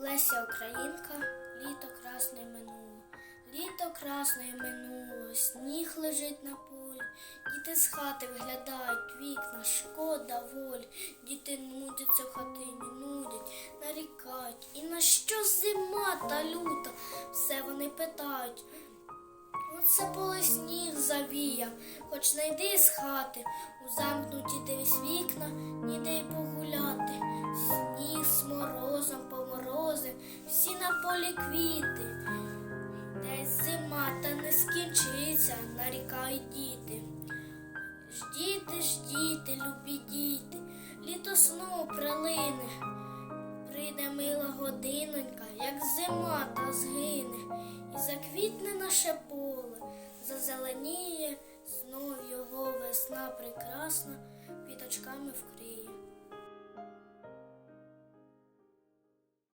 Леся Українка, літо красне минуло. Літо красне минуло, сніг лежить на полі. Діти з хати виглядають вікна, шкода волі. Діти нудяться в хатині, нудять, нарікають. І на що зима та люта? Все вони питають. Оце поле сніг завіяв, хоч не йди з хати, у замкнуті дивись вікна, ніде й погуляти. Квіти. Десь зима та не скінчиться, нарікають діти. Ждіти, ждіти, любі діти, літо знову прилине. Прийде мила годинонька, як зима та згине, і заквітне наше поле, зазеленіє, знов його весна прекрасна, квіточками вкриє.